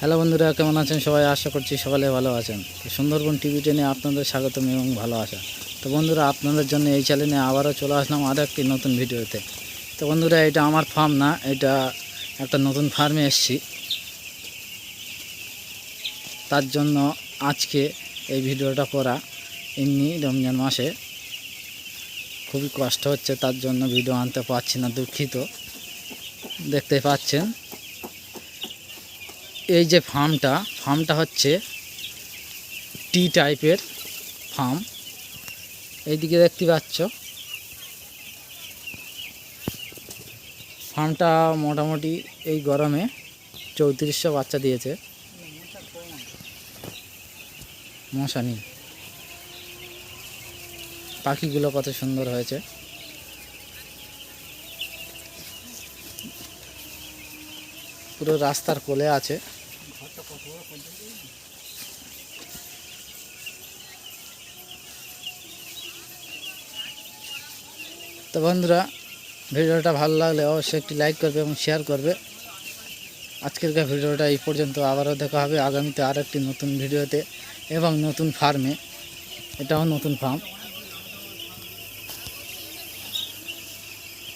Hello বন্ধুরা, কেমন আছেন? সবাই আশা করছি সকালে ভালো আছেন। তো সুন্দরবন টিভি টেনে আপনাদের স্বাগতম এবং ভালো আসা তো বন্ধুরা, আপনাদের জন্য এই চ্যানেলে আবারও চলে আসলাম আরও একটি নতুন ভিডিওতে। তো বন্ধুরা, এটা আমার ফার্ম না, এটা একটা নতুন ফার্মে এসছি। তার জন্য আজকে এই ভিডিওটা করা এমনি রমজান মাসে। খুবই কষ্ট হচ্ছে, তার জন্য ভিডিও আনতে পারছি না, দুঃখিত। দেখতে পাচ্ছেন। এই যে ফার্মটা ফার্মটা হচ্ছে টি টাইপের ফার্ম। এইদিকে দেখতে পাচ্ছ। ফার্মটা মোটামুটি এই গরমে চৌত্রিশশো বাচ্চা দিয়েছে। মশা পাখিগুলো কত সুন্দর হয়েছে। পুরো রাস্তার কোলে আছে। তো বন্ধুরা, ভিডিওটা ভালো লাগলে অবশ্যই একটি লাইক করবে এবং শেয়ার করবে। আজকের ভিডিওটা এই পর্যন্ত। আবারও দেখা হবে আগামীতে আর একটি নতুন ভিডিওতে এবং নতুন ফার্মে এটাও নতুন ফার্ম